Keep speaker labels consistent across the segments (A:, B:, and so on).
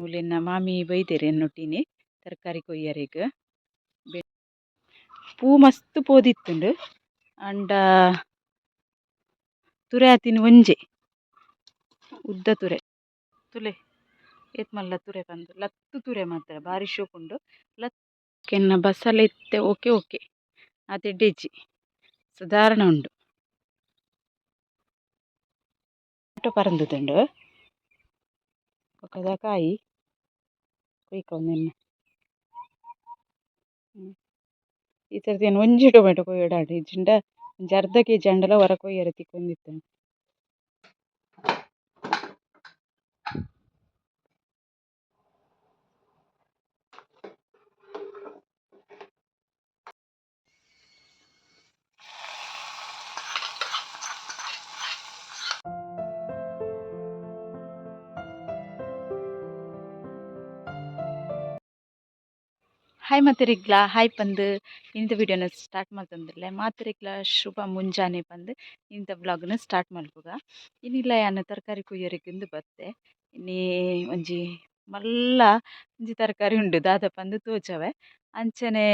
A: ಮೂಲನ್ನ ಮಾಮಿ ಬೈದೆರ್ ಎನ್ನೊಟ್ಟಿನೆ ತರಕಾರಿ ಕೊಯ್ಯರೆಗ್. ಪೂ ಮಸ್ತ್ ಪೋದಿತ್ತುಂಡು. ಆಂಡ ತುರೆ ಆತಿನ ಒಂಜೆ, ಉದ್ದ ತುರೆ. ತುಲೆ, ಏತ್ ಮಲ್ಲ ತುರೆ ಪಂದ್ ಲತ್ತು ತುರೆ ಮಾತ್ರ ಬಾರಿ ಶೋಕುಂಡು. ಲತ್ತೆನ್ನ ಬಸಳೆ ಇತ್ತೆ, ಓಕೆ ಓಕೆ. ಅದೇ ಎಡ್ಡೆಜ್ಜಿ ಸಾಧಾರಣ ಉಂಡು. ಟೊಮೆಟೊ ಪರಂದುದುಂಡು. ಬೊಕದ ಕಾಯಿ. ಕುಯ್ಕೊಂಡೆನೆ ಈ ಸರ್ತಿ ಏನು ಒಂಜಿ ಟೊಮೆಟೊ ಕೊಯ್ಯಡಾಂಡ ಇಜ್ಜಿಂಡ ಒಂಜಿ ಅರ್ಧ ಕೆ ಜಿ ಆಂಡಲ ವರ ಕೊಯ್ಯರೆ ತಿಕ್ಕೊಂದಿತ್ತೆನೆ ಹಾಯ್ ಮಾತೆರೆಗ್ಲ ಹಾಯ್ ಬಂದು ಇಂತ ವಿಡಿಯೋನ ಸ್ಟಾರ್ಟ್ ಮಲ್ತೊಂದುಲ್ಲೆ ಮಾತೆರೆಗ್ಲ ಶುಭ ಮುಂಜಾನೆ ಬಂದು. ಇಂತ ಬ್ಲಾಗ್ನ ಸ್ಟಾರ್ಟ್ ಮಾಡ್ಬೋಗ ಇನ್ನಿಲ್ಲ ಯಾನು ತರಕಾರಿ ಕುಯ್ಯೋರಿಗಿಂದು ಬತ್ತೆ ಇನ್ನಿ ಒಂಜಿ ಮಲ್ಲ ಒಂಜಿ ತರಕಾರಿ ಉಂಡು, ದಾದ ಪಂದ್ ತೋಜವೆ. ಅಂಚನೆ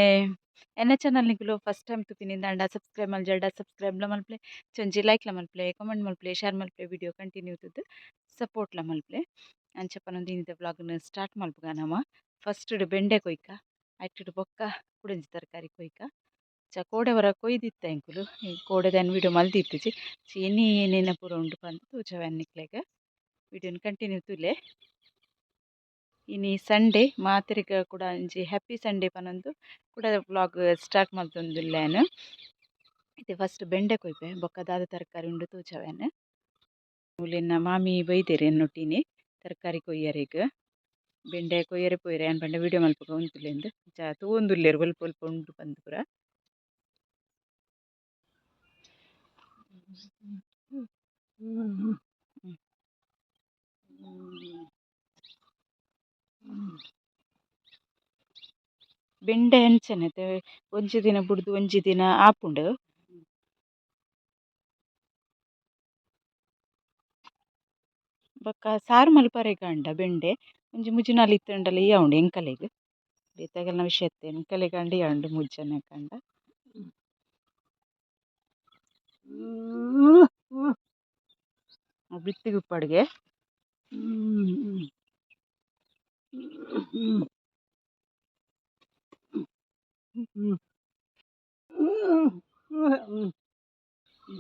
A: ಎನ್ನ ಚಾನಲ್ ನಿಗಲು ಫಸ್ಟ್ ಟೈಮ್ ತುಪ್ಪಿನಿಂದ ಅಂಡ ಸಬ್ಸ್ಕ್ರೈಬ್ ಮಲ್ಜಾಡ ಸಬ್ಸ್ಕ್ರೈಬ್ಲ ಮಲ್ಪ್ಲೆ, ಚೊಂಜಿ ಲೈಕ್ಲ ಮಲ್ಪ್ಲೆ ಕಮೆಂಟ್ ಮಲ್ಪ್ಲೆ ಶೇರ್ ಮಲ್ಪ್ಲೆ ವಿಡಿಯೋ ಕಂಟಿನ್ಯೂ ಇತ್ತುದು ಸಪೋರ್ಟ್ಲ ಮಲ್ಪ್ಲೆ. ಅಂಚ ನಿಂದ ಇಂತ ವ್ಲಾಗ್ನ ಸ್ಟಾರ್ಟ್ ಮಲ್ಪುಗ ನಮ್ಮ ಫಸ್ಟ್ ಬೆಂಡೆ ಕೊಯ್ಕ. ಐಟುಡು ಬೊಕ್ಕ ಕುಡೊಂಜಿ ತರಕಾರಿ ಕೊಯ್ಕ. ಚ ಕೋಡೆ ವರ ಕೊಯ್ದಿತ್ತ ಎಂಕುಲು ಕೋಡೆದ ವಿಡಿಯೋ ಮಲ್ತಿತ್ತಿಜಿ ಚೀನಿ ಏನೇನ ಪೂರ ಉಂಡು ಪಂದ್ ತೋಜವೆ ನಿಕ್ಲೆಗ್ ವಿಡಿಯೋನ್ ಕಂಟಿನ್ಯೂ ತುಲೆ. ಇನಿ ಸಂಡೇ ಮಾತೆರೆಗ ಕೂಡ ಒಂಜಿ ಹ್ಯಾಪಿ ಸಂಡೇ ಪನೊಂದು. ಕೂಡ ವ್ಲಾಗ್ ಸ್ಟಾರ್ಟ್ ಮಲ್ತೊಂದುಲ್ಲೆನ್ ಇತ್ತೆ ಫಸ್ಟ್ ಬೆಂಡೆ ಕೊಯ್ಪೆ. ಬೊಕ್ಕ ದಾದ ತರಕಾರಿ ಉಂಡು ತೋಜವೆನ್ ಮೂಲನ್ನ ಮಾಮಿ ಬೈದೆರ್ ಎನ್ನೊಟ್ಟಿನೆ. ತರಕಾರಿ ಕೊಯ್ಯರೆಗ್. ಬೆಂಡೆ ಕೊಯ್ಯರೆ ಪೋಯರೆ ಆನ್ ಪಂಡ ವಿಡಿಯೋ ಮಲ್ಪಗ ಉಂತುಲೆಂದ್ ಚಾ ತೂವೊಂದುಲ್ಲೆರ್ ಒಲ್ಪ ಒಲ್ಪ ಉಂಡು ಪಂದ್ ಪೂರ. ಬೆಂಡೆ ಅಂಚನೆತೆ ಒಂಜಿ ದಿನ ಬುಡ್ದು ಒಂಜಿ ದಿನ ಆಪುಂಡು. ಬೊಕ್ಕ ಸಾರು ಮಲ್ಪರೆ ಆಂಡ ಬೆಂಡೆ. ಒಂಜಿ ಮುಜಿನಾಲ್ ಇತ್ತಂಡಲ ಇಯ್ಯ ಉಂಡು ಎಂಕಲೆಗ್ ಬೇತೆಗಲ್ನ ವಿಷಯ ಇತ್ತೆ ಎಂಕಲೆಗ್ ಆಂಡ ಇಯ್ಯ ಉಂಡು ಮುಜ್ಜನೆಕಂಡ ಬಿತ್ತಿಗ್ ಉಪ್ಪಡ್ಗೆ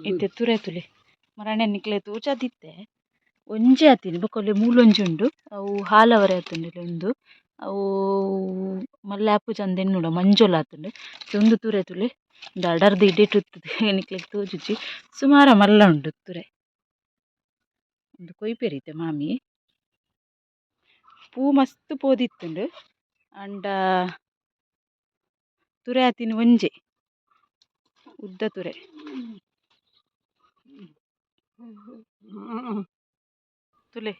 A: ಇತ್ತೆ ತುರೆ ತುಲೆ ಮರಣೆ ನಿಕ್ಲೆ ತೋಜಾದಿತ್ತೆ ಒಂಜೆ ಆತಿನಿ ಬೊಕ ಮೂಲೊಂಜಿ ಉಂಡು. ಅವು ಹಾಲವರೆ ಆತುಂಡಿಲ ಉಂದು ಅವು ಮಲ್ಲ ಆಪುಜಿ ಅಂದ್ ಎನ್ನುಡ ಮಂಜೊಲ ಆತುಂಡು ಉಂದು ತುರೆ ತುಲೆ ಉಂದು ಅಡರ್ದ್ ಉತ್ತುದು ನಿಕ್ಲೆಗ್ ತೋಜುಜಿ ಸುಮಾರ ಮಲ್ಲ ಉಂಡು ತುರೆ. ಉಂದು ಕೊಯಿಪೆರ್ ಇತ್ತೆ ಮಾಮಿ. ಪೂ ಮಸ್ತ್ ಪೋದಿತ್ತುಂಡು. ಆಂಡ ತುರೆ ಆತಿನಿ ಒಂಜೆ. ಉದ್ದ ತುರೆ. ತುಲೆ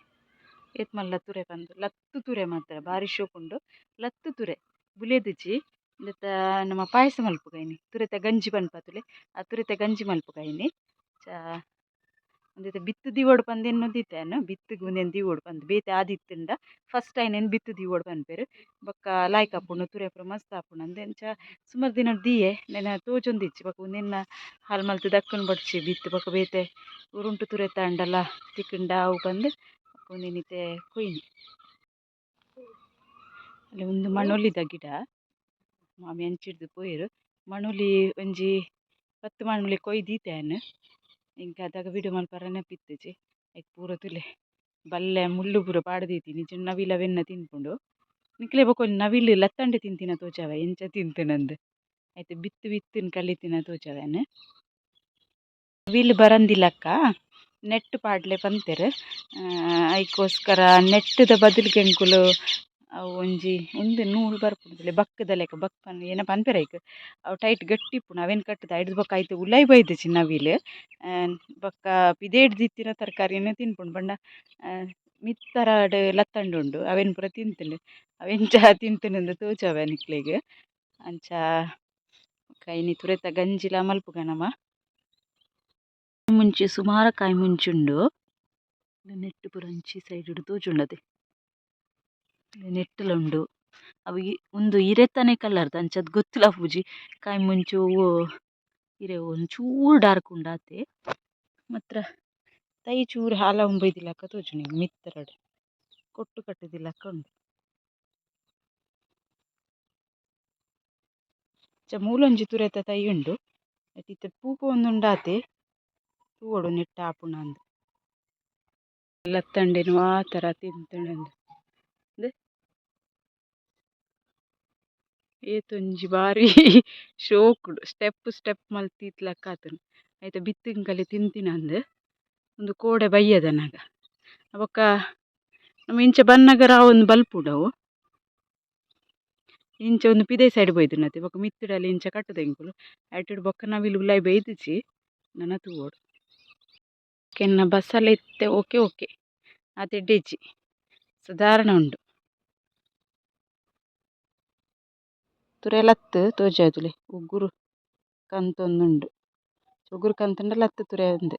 A: ಏತ್ ಮಲ್ಲ ತುರೆ ಪಂದ್ ಲತ್ತು ತುರೆ ಮಾತ್ರ ಬಾರಿ ಶೋಕುಂಡು ಲತ್ತು ತುರೆ ಬುಲೆದಿಜಿ ಇಂದೆತ ನಮ ಪಾಯಸ ಮಲ್ಪುಗೈನಿ ತುರೆತ ಗಂಜಿ ಪನ್ಪ ತುಲೆ. ಆ ತುರೆತ ಗಂಜಿ ಮಲ್ಪುಗೈನಿ ಚಾ ಒಂದೆತ ಬಿತ್ತು ದಿವೋಡು ಪಂದ್ ಎನ್ನೊಂದಿತ್ತೆನ್ ಬಿತ್ತು ಉಂದೆನ್ ದಿವೊಡು ಪಂದ್ ಬೇತೆ ಆದಿತ್ತುಂಡ. ಫಸ್ಟ್ ಐನೆನ್ ಬಿತ್ತು ದೀವೊಡು ಪನ್ಪೆರ್ ಬೊಕ್ಕ ಲಾಯ್ಕ್ ಆಪುಂಡು ತುರೆ ಪೂರ ಮಸ್ತ್ ಆಪುಂಡು ಅಂದ್ ಎಂಚ ಸುಮಾರ್ ದಿನಡ್ ದಿಯೆ. ನೆನ ತೋಜೊಂದಿಜ್ಜಿ ಬೊಕ ಉಂದೆನ್ನ ಹಾಲ್ ಮಲ್ತ್ ದಕ್ಕುನು ಬಡ್ಚಿ. ಬಿತ್ತು ಬೊಕ ಬೇತೆ ಉರುಂಟು ತುರೆ ತಾಂಡಲ ತಿಕ್ಕುಂಡ ಅವು ಪಂದ್ ಉಂದೆನ್ ಇತ್ತೆ ಕೊಯ್ನಿ. ಅಲ್ಲಿ ಉಂದು ಮಣೊಲಿದ ಗಿಡ. ಮಾಮಿ ಅಂಚಿಡ್ದ್ ಪೋಯೆರ್. ಮಣೊಲಿ ಒಂಜಿ, ಪತ್ತು ಮಣೊಲಿ ಕೊಯ್ದೀತೆನ್ ಎಂಕ್ ದಾದ ವಿಡಿಯೋ ಮಲ್ಪರೆ ನೆನಪಿತ್ತಿಜಿ ಐಕ್ ಪೂರ ತುಲೆ. ಬಲ್ಲೆ ಮುಳ್ಳು ಪೂರ ಪಾಡ್ ದೀತಿನಿ ನವಿಲ ವೆನ್ನ ತಿನ್ಪುಂಡು ನಿಕ್ಲೆ ಬೊಕ ಒಂಜಿ ನವಿಲ್ ಲತ್ತಂಡೆ ತಿಂತಿನ ತೋಜಾವೆ ಎಂಚ ತಿಂತುಂಡು ಐತೆ ಬಿತ್ತ್ ಬಿತ್ತುನ್ ಕಲಿತಿನ ತೋಜಾವೆನ್ ನವಿಲ್ ಬರಂದಿಲಕ್ಕ ನೆಟ್ ಪಾಡ್ಲೆ ಪನ್ಪೆರ್ ಐಕೋಸ್ಕರ ನೆಟ್ಟ್ದ ಬದ್ಲಿಗೆ ಎಂಕುಲು ಅವು ಒಂಜಿ ಉಂದು ನೂಲು ಬರ್ಪುಂಡುಲ್ಲೆ ಬಕ್ಕುದ ಲೆಕ ಬಕ್ ಪಂದ್ ಏನ ಪನ್ಪೆರ್ ಐಕ್ ಅವು ಟೈಟ್ ಗಟ್ಟಿ ಇಪ್ಪುಂಡು ಅವೆನ್ ಕಟ್ಟುದ ಐರ್ದ್ ಬೊಕ ಐತೆ ಉಲಾಯಿ ಬೈದಿಜಿ ನವಿಲ್ ಬೊಕ್ಕ ಪಿದಯ್ ಇತ್ತಿನ ತರಕಾರಿನ್ ತಿನ್ಪುಂಡು ಪಂಡ ಮಿತ್ತರಾಡ್ ಲತ್ತಂಡುಂಡು ಅವೆನ್ ಪೂರ ತಿಂತುಂಡು. ಅವೆಂಚ ಎಂಚ ತಿಂತುಂಡು ತೋಜಾವೆ ನಿಕ್ಲೆಗ್. ಅಂಚ, ಕೈನಿ ತುರೆತ ಗಂಜಿಲ ಮಲ್ಪುಗ ನಮ ಮುಂಚಿ ಸುಮಾರು ಕಾಯಿ ಮುಂಚುಂಡು, ನೆಟ್ಟ್ ಪೂರ ಸೈಡ್ ಡು ತೋಜುಂಡು ನೆಟ್ಟಲುಂಡು. ಅವು ಉಂದು ಇರೆತನೆ ಕಲರ್ದ ಅಂಚ ಅದು ಗೊತ್ತಿಲ್ಲ ಪೂಜಿ? ಕಾಯಿ ಮುಂಚು ಇರೆ ಒಂಚೂರು ಡಾರ್ಕ್ ಉಂಡಾತೆ. ಮಾತ್ರ ತೈ ಚೂರು ಹಾಲ ಉಂಬೈದಿಲಕ ತೋಜುಂಡು ಮಿತ್ತರಡ್. ಕೊಟ್ಟು ಕಟ್ಟುದಿಲಕ ಉಂಡು. ಅಂಚ ಮೂಲೊಂಜಿ ತುರೆತ ತೈ ಉಂಡು. ಐಟ್ ಇತ್ತೆ ಪೂಪ ಒಂದುಂಡಾತೆ ತೂವೊಡು ನೆಟ್ಟ ಆಪುಂಡು ಅಂದ್ ಲತ್ತಂಡೆನು ಆ ಥರ ತಿಂತುಂಡು ಏತೊಂಜಿ ಬಾರಿ ಶೋಕುಡು ಸ್ಟೆಪ್ ಸ್ಟೆಪ್ ಮಲ್ತಿತ್ಲಕ ಆತುಂಡು ಐತ ತಿಂತಿನ ತಿಂತಿನಂದ್ ಉಂದು ಕೋಡೆ ಬಯ್ಯದ ಬೊಕ್ಕ ನಮ ಇಂಚ ಬನ್ನಗರ ರಾವೊಂದು ಬಲ್ಪುಡವು ಇಂಚ ಒಂದು ಪಿದೈ ಸೈಡ್ ಬೈದುಂಡತೆ ಬೊಕ ಮಿತ್ತುಡಲ ಇಂಚ ಕಟ್ಟುದ ಐಟುಡು ಬೊಕ್ಕ ನವಿಲ್ ಉಲಾಯಿ ಬೈದಿಜಿ ನನ ತೂವೋಡು ಕೆನ್ನ ಬಸಳೆ ಇತ್ತೆ ಓಕೆ ಓಕೆ. ಆತೆ ಎಡ್ಡೆಜಿ ಸಾಧಾರಣ ಉಂಡು. ತುರೆ ಲತ್ತು ತೋಜಾದುಲೆ ಉಗುರು ಕಂತೊಂದುಂಡು ಉಗುರು ಕಂತುಂಡ ಲತ್ತು ತುರೆ ಉಂದು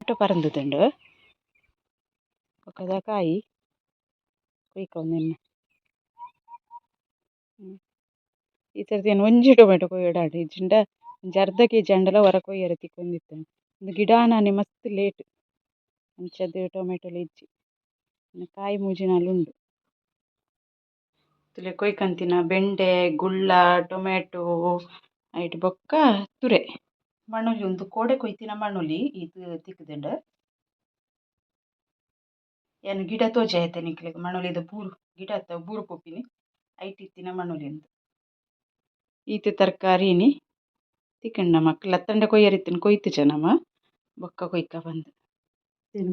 A: ಟೊಮೆಟೊ ಪರಂದುದುಂಡು ಬೊಕದ ಕಾಯಿ ಕುಯ್ಕೊಂದಿನ್ನ ಈ ಸರ್ತಿ ಏನು ಒಂಜಿ ಟೊಮೆಟೊ ಕೊಯ್ಯಡಾಂಡ ಇಜ್ಜಿಂಡ ಒಂಜಿ ಅರ್ಧ ಕೆ ಜಿ ಆಂಡಲ ವರ ಕೊಯ್ಯರೆ ತಿಕ್ಕೊಂದಿತ್ತಂಡ ಉಂದು ಗಿಡಾನಾನೆ ಮಸ್ತ್ ಲೇಟ್ ಅಂಚದ್ದು ಟೊಮೆಟೊಲು ಇಜ್ಜಿ ಇನ್ನು ಕಾಯಿ ಮೂಜಿನಾಲು ಉಂಡು ತುಲೆ ಕೊಯ್ಕಂತಿನ ಬೆಂಡೆ, ಗುಳ್ಳ ಟೊಮೆಟೊ ಐಟ್ ಬೊಕ್ಕ ತುರೆ. ಮಣ್ಣುಲಿ ಉಂದು ಕೋಡೆ ಕೊಯ್ತಿನ ಮಣ್ಣುಲಿ ಇದು ತಿಕ್ಕುದುಂಡು. ಏನು ಗಿಡ ತೋಜಿ ಆಯ್ತೆ ನಿಕ್ಲೆಗ್, ಮಣೊಲಿದ ಬೂರು, ಗಿಡ ಅತ್ತ ಬೂರು ಪೋಪಿನಿ ಐಟ್ ಇತ್ತಿನ ಮಣ್ಣುಲಿ ಉಂದು ಈತ್ ತರಕಾರಿನಿ, ತಿಕ್ಕಂಡು ನಮ ಲತ್ತಂಡ ಕೊಯ್ಯರಿತ್ತಿನ ಕೊಯ್ತುಜ ನಮ ಬೊಕ್ಕ ಕೊಯ್ಕ ಬಂದು.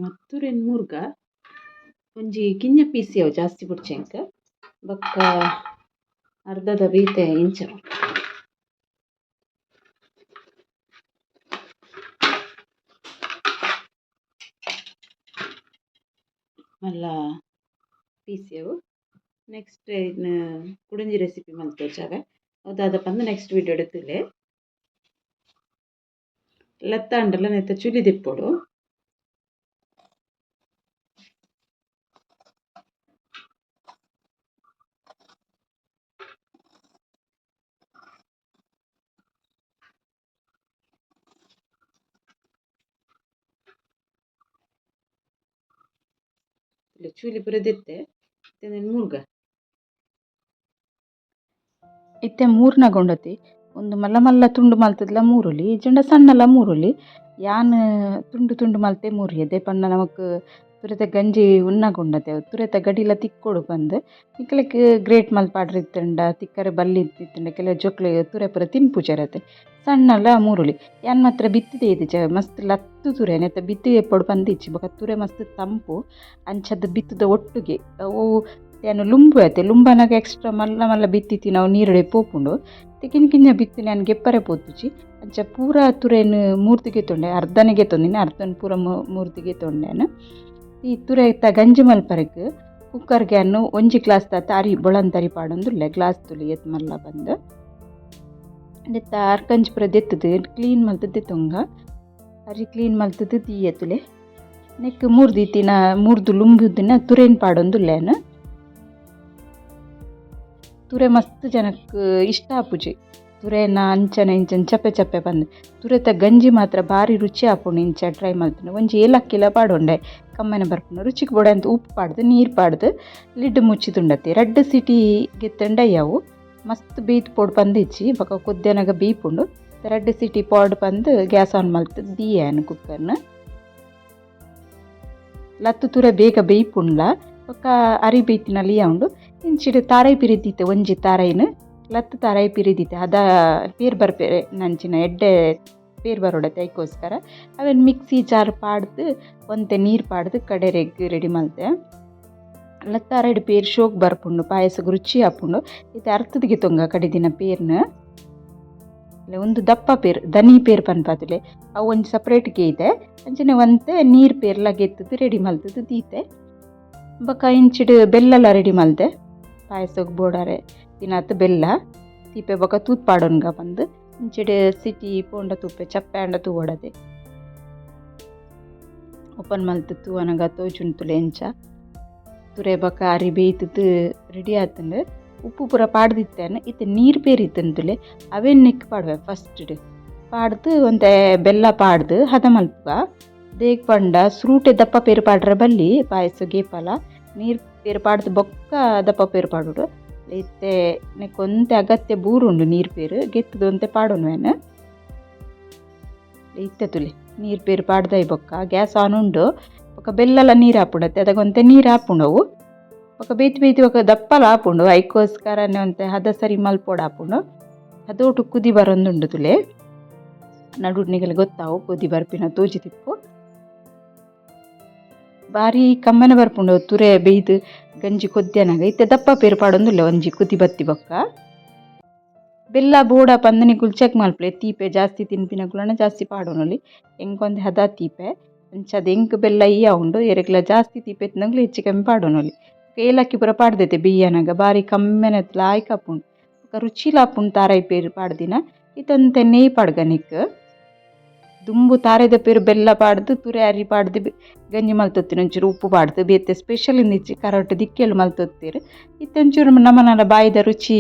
A: ಮತ್ತುರೆನ್ ಮೂರ್ಗ, ಒಂಜಿ ಕಿಂಜ ಪೀಸ್ ಜಾಸ್ತಿ ಬುಡ್ಚೆಂಕ್ ಬೊಕ್ಕ ಅರ್ಧದ ಬೀತೆ ಇಂಚ ಮಲ್ಲ ಪೀಸ್ಯವು ನೆಕ್ಸ್ಟ್ ಇನ್ನು ಕುಡಂಜಿ ರೆಸಿಪಿ ಮಲ್ತೋಜಾಗ ಅದಾದ ಪಂದ್ ನೆಕ್ಸ್ಟ್ ವಿಡಿಯೋ ಎಡ್ತುಲೆ ಲತ್ತ ಅಂಡಲ ನೆತ್ತ ಚುಲಿ ದಿಪ್ಪೊಡು ಚೂಲಿ ಪೂರ ದೆತ್ತೆ ಮೂರ್ಗ ಇತ್ತೆ ಮೂರ್ನಗೊಂಡತಿ ಒಂದು ಮಲ್ಲ ಮಲ್ಲ ತುಂಡು ಮಲ್ತದ್ಲ ಮೂರುಲಿ, ಜಂಡ ಸಣ್ಣಲ ಮೂರುಲಿ, ಯಾನ್ ತುಂಡು ತುಂಡು ಮಲ್ತೆ ಮೂರಿಯದೆ ಪನ್ನ ನಮಕ್ ತುರೆತ ಗಂಜಿ ಉನ್ನಗೊಂಡತೆ ತುರೆತ ಗಡಿಲ ತಿಕ್ಕೊಡು ಪಂದ್ ನಿಕ್ಲೆಗ್ ಗ್ರೇಟ್ ಮಲ್ ಇತ್ತಂಡ, ತಿಕ್ಕರೆ ಬಲ್ಲಿ ಇತ್ತಿಂಡ ಕೆಲ ಜೊಕ್ಲೆ ತುರೆ ಪೂರ ತಿನ್ಪುಜರತೆ ಸಣ್ಣಲ ಮೂರುಳಿ. ಯಾನ್ ಮಾತ್ರ ಬಿತ್ತಿದೆ ಇದಿಜ ಮಸ್ತ್ ಲತ್ತು ತುರೆ, ನೆತ್ತ ಬಿತ್ತಿ ಎಪ್ಪೊಡು ಬಂದಿಚ್ಚಿ ಬೊಕ ತುರೆ ಮಸ್ತ್ ತಂಪು ಅಂಚದ ಬಿತ್ತದ ಒಟ್ಟುಗೆ. ಅವು ಏನು ಲುಂಬು ಐತೆ. ಲುಂಬನಾಗ ಎಕ್ಸ್ಟ್ರಾ ಮಲ್ಲ ಮಲ್ಲ ಬಿತ್ತಿತ್ತಿ ನಾವು ನೀರಡೆ ಪೋಪುಂಡು. ತೆಗಿನ ಕಿಂಜ ಬಿತ್ತಿ ನಾನು ಗೆಪ್ಪರೆ ಪೋತುಚಿ. ಅಂಚ ಪೂರ ತುರೆನ್ ಮೂರ್ತಿಗೆ ತೊಂಡೆ. ಅರ್ಧನಿಗೆ ತೊಂದಿನಿ, ಅರ್ಧನ ಪೂರ ಮೂರ್ತಿಗೆ ತೊಂಡೆನು. ಈ ತುರೆ ಇತ್ತ ಗಂಜಿ ಮಲ್ಪರೆಗ್ ಕುಕ್ಕರ್ಗೆ ಅನ್ನು ಒಂಜಿ ಗ್ಲಾಸ್ ತಾತ ಅರಿ ಬೊಳಂತರಿ ಪಾಡೊಂದುಲ್ಲೆ ಗ್ಲಾಸ್ ತುಲಿ ಎತ್ ಮಲ್ಲ ಬಂದು. ನೆತ್ತ ಅರ್ಕಂಜಿ ಪುರ ದೆತ್ತದು, ಕ್ಲೀನ್ ಮಲ್ತದ್ದು ತೊಂಗ. ಅರಿ ಕ್ಲೀನ್ ಮಲ್ತದ್ದು ತೀಯತುಲೆ ನೆಕ್ ಮೂರು ದೀತಿನ, ಮೂರ್ದು ಲುಂಬುದಿನ ತುರೆನ್ ಪಾಡೊಂದುಲ್ಲೇನು ತುರೆ ಮಸ್ತ್ ಜನಕ್ ಇಷ್ಟ ಆಪುಜಿ ತುರೆನ ಅಂಚನೆ ಇಂಚನೆ ಚಪ್ಪೆ ಚಪ್ಪೆ ಬಂದು. ತುರೆತ ಗಂಜಿ ಮಾತ್ರ ಭಾರಿ ರುಚಿ ಆಪುಂಡು ಇಂಚ ಟ್ರೈ ಮಲ್ತುಂಡು ಒಂಜಿ ಏಲಕ್ಕಿಲ ಪಾಡೊಂಡೆ. ಕಮ್ಮನೆ ಬರ್ಪುಂಡು ರುಚಿಗೆ ಬೋಡೆ ಅಂತ ಉಪ್ಪು ಪಾಡ್ದು, ನೀರು ಪಾಡ್ದು, ಲಿಡ್ ಮುಚ್ಚಿದುಂಡತಿ ರಡ್ಡ್ ಸಿಟಿ ಗೆತ್ತಂಡಯ್ಯವು ಮಸ್ತ್ ಬೀತ್ ಪೋಡು ಪಂದಿಜ್ಜಿ ಬೊಕ ಕುದ್ದೆನಾಗ ಬೀಪುಂಡು. ರಡ್ಡ್ ಸಿಟಿ ಪಾಡ್ ಪಂದ್ ಗ್ಯಾಸ್ ಆನ್ ಮಲ್ತ್ ದೀಯೆನ್ ಕುಕ್ಕರ್ನ. ಲತ್ತು ತುರೆ ಬೇಗ ಬೇಯ್ಪುಂಡ್ಲ ಬೊಕ ಅರಿ ಬೇಯ್ತಿನ ಉಂಡು. ಇಂಚಿಡ್ ತಾರೈ ಪಿರಿದಿತ್ತೆ ಒಂಜಿ ತಾರೈನ್. ಲತ್ತು ತಾರೈ ಪಿರಿದಿತ್ತೆ ಅದ ಪೇರ್ ಬರ್ಪೇರೆ ನಂಚಿನ ಎಡ್ಡೆ ಪೀರ್ ಬರೋಡೆ ತೈಕೋಸ್ಕರ ಅವೆನ್ ಮಿಕ್ಸಿ ಜಾರ್ ಪಾಡ್ದು, ಒಂತೆ ನೀರು ಪಾಡ್ದ್ ಕಡೆರೆಗ್ ರೆಡಿ ಮಲ್ತೆ. ಲತ್ತಾರೆಡ್ ಪೇರ್ ಶೋಕ್ ಬರ್ಪುಂಡು ಪಾಯಸ ರುಚಿ ಆಪುಂಡು. ಇದು ಅರ್ಥದಿಗೆ ತೊಂಗ ಕಡಿದಿನ ಪೇರ್ನ. ಒಂದು ದಪ್ಪ ಪೇರ್, ದನಿ ಪೇರ್ ಪನ್ಪಾತುಲೆ. ಅವು ಒಂದು ಸಪ್ರೇಟ್ ಕೇಯ್ದೆ ಅಂಚನೆ ಒಂತೆ ನೀರು ಪೇರ್ಲ ಗೆತ್ತದು, ರೆಡಿ ಮಲ್ತದ್ದು ದೀತೆ. ಬೊಕ ಇಂಚಿಡು ಬೆಲ್ಲಲ ರೆಡಿ ಮಲ್ದೆ ಪಾಯಸಗ್ ಬೋಡಾರೆ ತಿನ್ನತ್ ಬೆಲ್ಲ, ತಿಪ್ಪೆ ಬೊಕ ತೂತ್ ಪಾಡೋನ್ಗ ಬಂದು ಇಂಚಿಡ್ ಸಿಟಿ ಪೋಂಡ ತುಪ್ಪೆ ಚಪ್ಪೆ ಆಂಡ ತೂವೊಡದೆ. ಓಪನ್ ಮಲ್ತ್ ತೂವನಗ ತೋಜುಂಡು ತುಲೆ ಎಂಚ. ತುರೆ ಬೊಕ ಅರಿ ಬೇಯ್ತುದು ರೆಡಿ ಆತಂಡು ಉಪ್ಪು ಪೂರ ಪಾಡ್ದಿತ್ತೇನೆ, ಇತ್ತೆ ನೀರು ಪೇರಿತ್ತಂತುಲೆ ಅವೇನ್ ನೆಕ್ ಪಾಡ್ವೆ ಫಸ್ಟ್ ಪಾಡ್ದು ಒಂತೆ ಬೆಲ್ಲ ಪಾಡ್ದು, ಹದ ಮಲ್ಪ ದೇಗ್ ಪಂಡ, ಸ್ರೂಟೆ ದಪ್ಪ ಪೇರು ಪಾಡ್ರೆ ಬಲ್ಲಿ ಪಾಯಸ ಗೇಪಲ, ನೀರು ಪೇರ್ಪಾಡ್ದು ಬೊಕ್ಕ ದಪ್ಪ ಪೇರ್ಪಾಡುಡು ಇತ್ತೆ ನೆಕ್ ಅಗತ್ತೆ ಬೂರು ಉಂಡು ನೀರು ಪೇರು, ಗೆತ್ತದು ಒಂತೆ ಪಾಡೋನ್ವೇನ ಇತ್ತೆ ತುಲಿ, ನೀರು ಪೇರು ಪಾಡ್ದಾಯ್ ಬೊಕ್ಕ. ಗ್ಯಾಸ್ ಆನ್ ಉಂಡು, ಬೊಕ್ಕ ಬೆಲ್ಲಲ ನೀರು ಹಾಪುಡತ್ತೆ ಅದಕ್ಕೊಂತೆ ನೀರು ಹಾಪುಂಡವು. ಬೊಕ್ಕ ಬೇಯ್ತು ಬೇಯ್ತು ಬೊಕ್ಕ ದಪ್ಪಲ ಹಾಪುಂಡು, ಐಕೋಸ್ಕರನೇ ಒಂತೆ ಹದ ಸರಿ ಮಲ್ಪೋಡು ಹಾಪುಂಡು. ಅದೋಟು ಕುದಿ ಬರೊಂದುಂಡು ತುಲೆ. ನಡುಡ್ನಿಗೆಲ್ಲ ಗೊತ್ತಾವು, ಕುದಿ ಬರ್ಪಿನ ತೂಜಿ ತಿಪ್ಪು. ಬಾರಿ ಕಮ್ಮನ ಬರ್ಪುಂಡು, ತುರೆ ಬೇಯ್ದು, ಗಂಜಿ ಕೊದ್ಯನಾಗ ಇತ್ತೆ ದಪ್ಪ ಪೇರ್ಪಾಡೊಂದು ಪಾಡೊಂದುಲ್ಲ, ಒಂಜಿ ಕುದಿ ಬತ್ತಿ ಬೊಕ್ಕ. ಬೆಲ್ಲ ಬೋಡ ಪಂದನಿ ಗುಲ್ಚಕ್ ಮಲ್ಪಲೆ ತೀಪೆ ಜಾಸ್ತಿ ತಿನ್ಪಿನಗುಲನ ಜಾಸ್ತಿ ಪಾಡೋನಲ್ಲಿ ಎಂಕೊಂದು ಹದ ತೀಪೆ, ಅಂಚದ ಎಂಕ್ ಬೆಲ್ಲ ಈ ಉಂಡು ಎರಗ್ಲ ಜಾಸ್ತಿ ತೀಪೆ ತಿನ್ನಂಗ್ಲು ಹೆಚ್ಚು ಕಮ್ಮಿ ಪಾಡೋನಲ್ಲಿ ಏಲಕ್ಕಿ ಪುರ ಪಾಡ್ದೈತೆ ಬಿಯ್ಯನಾಗ ಬಾರಿ ಕಮ್ಮೆನ ಲಾಯ್ಕ ಪುಂಡು ರುಚಿ ರುಚಿಲಾಪುಂಡು ತಾರಾಯಿ ಪೇರು ಪಾಡ್ದಿನ. ಇತ್ತಂತೆ ನೇಯ್ ಪಾಡ್ಗನಿಕ್. ದುಂಬು ತಾರೆದ ಪೇರು ಬೆಲ್ಲ ಪಾಡ್ದು ಅರಿ ಪಾಡ್ದು ಗಂಜಿ ಮಲ್ತೊತ್ತಿನ ಒಂಚೂರು ಉಪ್ಪು ಪಾಡ್ದು, ಬೇತೆ ಸ್ಪೆಷಲ್ ಇಂದಿಚ್ಚಿ ಕರಟ್ ದಿಕ್ಕೆಲು ಮಲ್ತೊತ್ತೀರು. ಇತ್ತೊಂಚೂರು ನಮ್ಮನಲ ಬಾಯಿದ ರುಚಿ,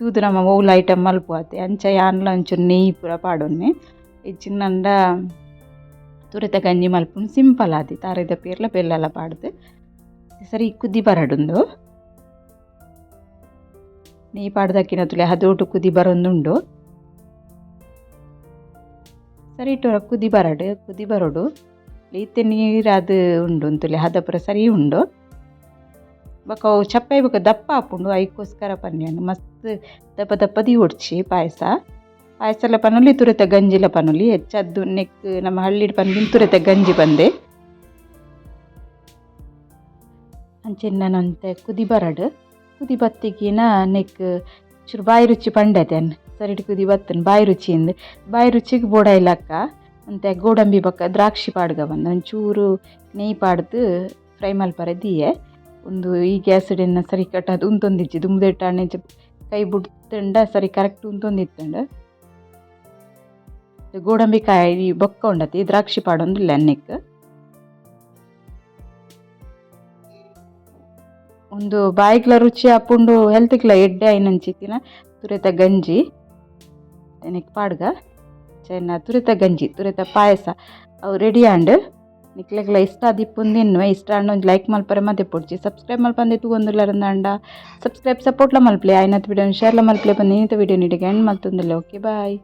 A: ತೂದು ನಮ್ಮ ಮೌಲ ಐಟಮ್ ಆತೆ ಅಂಚ ಯಾನ್ಲ ಒಂಚೂರು ನೆಯ್ಯಿ ಪೂರ ಪಾಡೊನ್ನೆ ನಂಡ ತುರೆತ ಗಂಜಿ ಮಲ್ಪುಂಡು ಸಿಂಪಲ್ ಆದಿ. ತಾರೆದ ಪೇರ್ಲ ಬೆಲ್ಲಲ ಪಾಡ್ದು. ಸರಿ, ಕುದಿ ಬರಡುಂದು. ನೇಯ್ ಪಾಡ್ದಕ್ಕಿನ ತುಲೆ ಹದೋಟು ಕುದಿ ಬರೊಂದುಂಡು. ಸರಿ ಇಟ್ಟು ಕುದಿ ಬರಡು, ಕುದಿ ಬರೋಡು. ಇತ್ತೆ ನೀರು ಅದು ಉಂಡು ಅಂತಲೇ ಹದ ಪುರ ಸರಿ ಉಂಡು. ಬೊಕ ಚಪ್ಪೆ ಬೊಕ ದಪ್ಪ ಆಪುಂಡು ಐಕೋಸ್ಕರ ಪನ್ಯಂಡು ಮಸ್ತ್ ದಪ್ಪ ದಪ್ಪದಿ ಒಡ್ಚಿ ಪಾಯಸ. ಪಾಯಸಲ ಪನೊಲಿ, ತುರೆತ ಗಂಜಿಲ ಪನುಲಿ. ಹೆಚ್ಚದ್ದು ನೆಕ್ ನಮ್ಮ ಹಳ್ಳಿಡ್ ಪನ್ಪಿನ ತುರೆತ ಗಂಜಿ ಬಂದೆ. ಅಂಚೆನ್ನಂತೆ ಕುದಿ ಬರಡು. ಕುದಿ ಬತ್ತಿಗಿನ ನೆಕ್ ಚೂರು ಬಾಯಿ ರುಚಿ ಪಂಡತೆನ್ ಸರಿಡ್ ಕುದಿ ಬತ್ತನ್ ಬಾಯಿ ರುಚಿಯಿಂದ ಬಾಯಿ ರುಚಿಗೆ ಬೋಡ ಇಲ್ಲಕ್ಕ ಅಂತೆ ಗೋಡಂಬಿ ಬೊಕ್ಕ ದ್ರಾಕ್ಷಿ ಪಾಡ್ಗ ಬಂದು ಒಂಚೂರು ನೇಯ್ ಪಾಡ್ದು ಫ್ರೈ ಮಲ್ಪರ ದೀಯೆ ಒಂದು ಈ ಗ್ಯಾಸ್ಡೆನ್ನ ಸರಿ ಕಟ್ಟದು ಉಂತೊಂದಿಜ್ಜಿ ದುಮ್ದೆಟ್ಟ ಅಣ್ಣೆಚ್ಚ ಕೈ ಬಿಡ್ತಂಡ ಸರಿ ಕರೆಕ್ಟ್ ಉಂತೊಂದಿತ್ತಂಡ ಗೋಡಂಬಿ ಕಾಯಿ ಬೊಕ್ಕ ಉಂಡತಿ ದ್ರಾಕ್ಷಿ ಪಾಡೊಂದು ಲೆನ್ನೆಕ್ ಒಂದು ಬಾಯಿಗ್ಲ ರುಚಿ ಆಪುಂಡು ಹೆಲ್ತ್ಗ್ಲ ಎಡ್ಡೆ ಐನಂಚಿತ್ತಿನ ತುರೆತ ಗಂಜಿ, ನಿಕ್ ಪಾಡ್ಗ ಚೆನ್ನ ತುರೆತ ಗಂಜಿ, ತುರೆತ ಪಾಯಸ. ಅವು ರೆಡಿ ಆಂಡ್ ನಿಕ್ಲೆಗ್ಲ ಇಷ್ಟ ದಿಪ್ಪುಂದಿನ್ನುವೆ ಇಷ್ಟ ಆಂಡ್ ಒಂದು ಲೈಕ್ ಮಲ್ಪರೆ ಮತ್ತೆ ಪೊಡ್ಜಿ ಸಬ್ಸ್ಕ್ರೈಬ್ ಮಲ್ಪಂದೆ ತೂಗೊಂದುಲ್ಲರಂದಾಂಡ ಸಬ್ಸ್ಕ್ರೈಬ್ ಸಪೋರ್ಟ್ಲ ಮಲ್ಪಲೆ. ಆಯ್ನತ್ ವಿಡಿಯೋ ಶೇರ್ಲ ಮಲ್ಪಲೆ. ಬಂದು ಇನ್ನಿತ ವಿಡಿಯೋ ನೀಡಿಗೆ ಎಂಡ್ ಮಲ್ತೊಂದಿಲ್ಲ. Okay bye